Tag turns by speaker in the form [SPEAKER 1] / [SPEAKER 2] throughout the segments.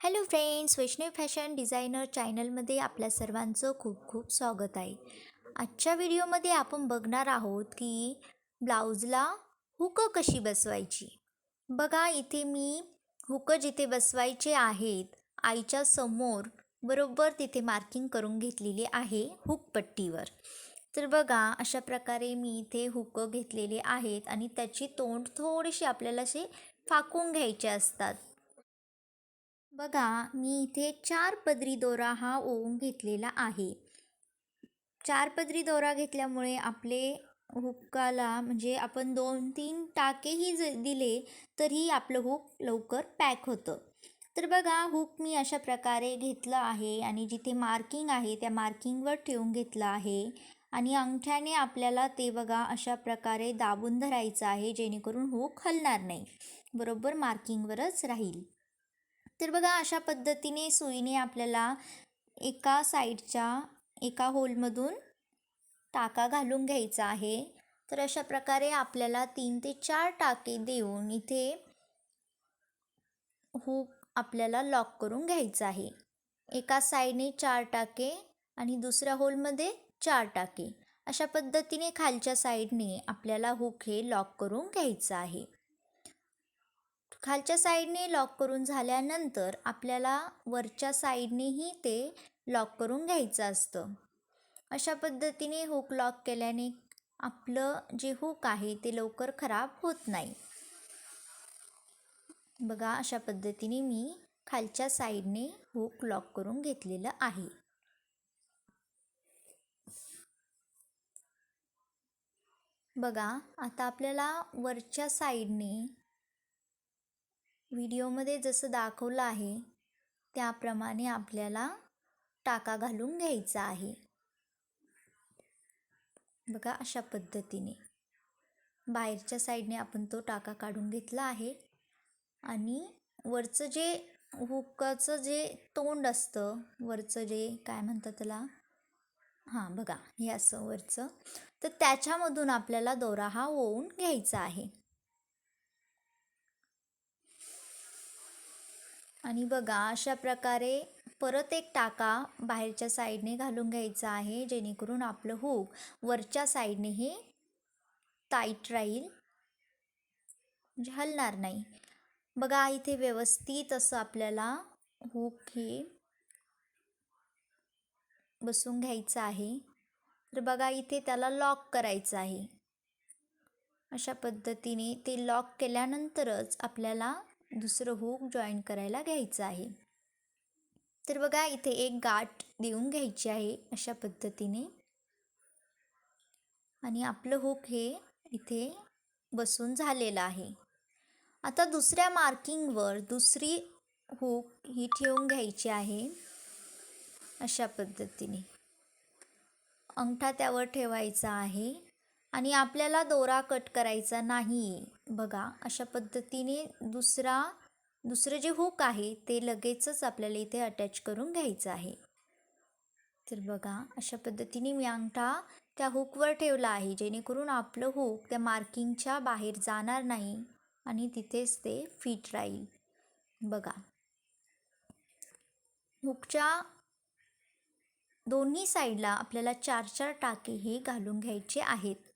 [SPEAKER 1] Hello friends Vaishnavi fashion designer चॅनलमध्ये आपल्या सर्वांचं खूप खूप स्वागत आहे. आजच्या व्हिडिओमध्ये आपण बघणार आहोत की ब्लाऊजला हुकं कशी बसवायची? बघा इथे मी हुकं जिथे बसवायचे आहेत आईच्या समोर बरोबर तिथे मार्किंग करून घेतलेली आहे हुक पट्टीवर. तर बघा अशा प्रकारे मी इथे हुकं घेतलेले आहेत आणि त्याची तोंड थोडीशी आपल्याला असे फाकून घ्यायचे असतात. बघा मी इथे चार पदरी दोरा हा ओवून घेतलेला आहे. चार पदरी दोरा घेतल्यामुळे आपले हुक्काला म्हणजे आपण दोन तीन टाकेही ज दिले तरी आपलं हुक लवकर पॅक होतं. तर बघा हुक मी अशा प्रकारे घेतलं आहे आणि जिथे मार्किंग आहे त्या मार्किंगवर ठेवून घेतलं आहे. आणि अंगठ्याने आपल्याला ते बघा अशा प्रकारे दाबून धरायचं आहे जेणेकरून हुक हलणार नाही. बरोबर मार्किंगवरच राहील. तर बघा अशा पद्धतीने सुईने आपल्याला एका साईडच्या एका होलमधून टाका घालून घ्यायचा आहे. तर अशा प्रकारे आपल्याला तीन ते चार टाके देऊन इथे हुक आपल्याला लॉक करून घ्यायचा आहे. एका साईडने चार टाके आणि दुसऱ्या होलमध्ये चार टाके. अशा पद्धतीने खालच्या साईडने आपल्याला हुक हे लॉक करून घ्यायचं आहे. खालच्या साईडने लॉक करून झाल्यानंतर आपल्याला वरच्या साईडनेही ते लॉक करून घ्यायचं असतं. अशा पद्धतीने हुक लॉक केल्याने आपलं जे हुक आहे ते लवकर खराब होत नाही. बघा अशा पद्धतीने मी खालच्या साईडने हुक लॉक करून घेतलेलं आहे. बघा आता आपल्याला वरच्या साईडने व्हिडिओमध्ये जसं दाखवलं आहे त्याप्रमाणे आपल्याला टाका घालून घ्यायचा आहे. बघा अशा पद्धतीने. बाहेरच्या साईडने आपण तो टाका काढून घेतला आहे. आणि वरचं जे हुकाचं जे तोंड असतं वरचं जे काय म्हणतात त्याला? हां बघा हे असं वरचं. तर त्याच्यामधून आपल्याला दोरा हा ओवून घ्यायचा आहे. आणि बघा अशा प्रकारे परत एक टाका बाहेरच्या साईडने घालून घ्यायचा आहे जेणेकरून आपलं हुक वरच्या साईडने हे टाईट राहील. म्हणजे हलणार नाही. बघा इथे व्यवस्थित असं आपल्याला हुक हे बसून घ्यायचं आहे. तर बघा इथे त्याला लॉक करायचं आहे. अशा पद्धतीने ते लॉक केल्यानंतरच आपल्याला दुसरं हुक जॉईन करायला घ्यायचं आहे. तर बघा इथे एक गाठ देऊन घ्यायची आहे अशा पद्धतीने. आणि आपलं हुक हे इथे बसून झालेलं आहे. आता दुसऱ्या मार्किंगवर दुसरी हुक ही ठेवून घ्यायची आहे. अशा पद्धतीने. अंगठा त्यावर ठेवायचा आहे. आणि आपल्याला दोरा कट करायचा नाही बघा अशा पद्धतीने दुसरा दुसरं जे हुक आहे ते लगेचच आपल्याला इथे अटॅच करून घ्यायचं आहे. तर बघा अशा पद्धतीने मी अंगठा त्या हुकवर ठेवला आहे जेणेकरून आपलं हुक त्या मार्किंगच्या बाहेर जाणार नाही आणि तिथेच ते फिट राहील. बघा. हुकच्या दोन्ही साईडला आपल्याला चार चार टाके हे घालून घ्यायचे आहेत.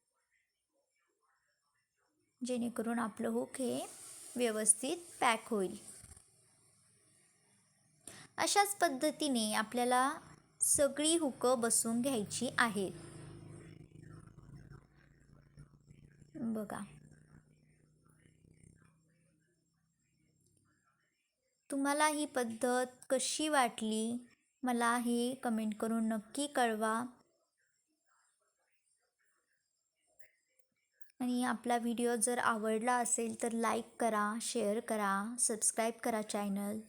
[SPEAKER 1] जेणेकरून आपलं हुक हे व्यवस्थित पॅक होईल. अशाच पद्धतीने आपल्याला सगळी हुकं बसून घ्यायची आहेत. बघा. तुम्हाला ही पद्धत कशी वाटली? मला हे कमेंट करून नक्की कळवा. आणि आपला व्हिडिओ जर आवडला असेल तर लाईक करा शेअर करा सबस्क्राईब करा चॅनल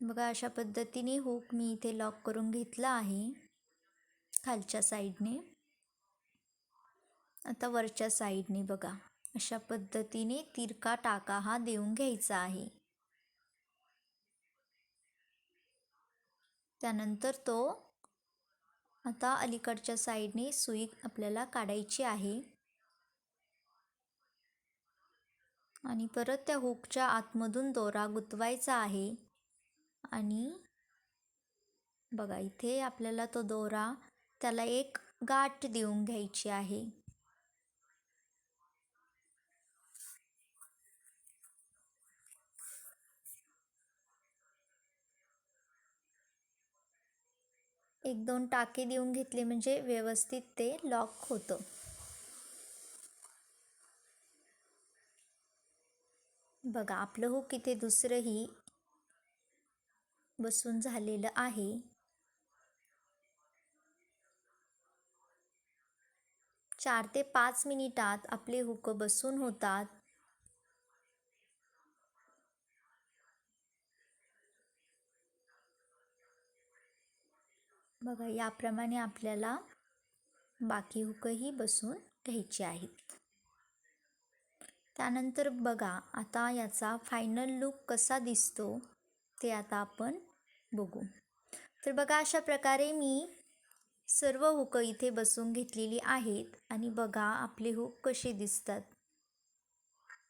[SPEAKER 1] बघा अशा पद्धतीने हुक मी इथे लॉक करून घेतला आहे खालच्या साईडने आता वरच्या साईडने बघा. अशा पद्धतीने तिरका टाका हा देऊन घ्यायचा आहे. त्यानंतर तो आता अलीकडच्या साईडने सुई आपल्याला काढायची आहे. आणि परत त्या हुकच्या आतमधून दोरा गुंतवायचा आहे. आणि बघा इथे आपल्याला तो दोरा त्याला एक गाठ देऊन घ्यायची आहे. एक दोन टाके देऊन घेतले म्हणजे व्यवस्थित ते लॉक होतं. बघा आपलं हो हुक इथे दुसरंही बसून झालेलं आहे. चार ते पाच मिनिटात आपले हुक बसून होतात. बघा याप्रमाणे आपल्याला बाकी हुकही बसून घ्यायची आहेत. त्यानंतर बघा आता याचा फायनल लुक कसा दिसतो ते आता आपण बघू. तर बघा अशा प्रकारे मी सर्व हुक इथे बसून घेतलेली आहेत आणि बघा आपले हुक कसे दिसतात.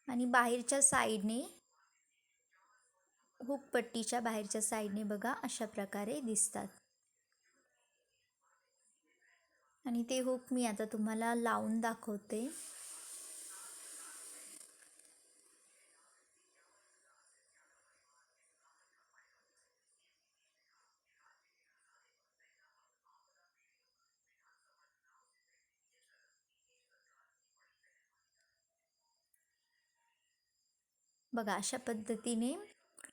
[SPEAKER 1] आणि बाहेरच्या साईडने हुक पट्टीच्या बाहेरच्या साईडने बघा अशा प्रकारे दिसतात. आणि ते हुक मी आता तुम्हाला लावून दाखवते. बघा अशा पद्धतीने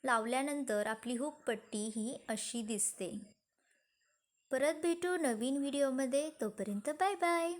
[SPEAKER 1] लावल्यानंतर आपली हुक पट्टी ही अशी दिसते. परत भेटू नवीन व्हिडिओमध्ये तोपर्यंत बाय बाय.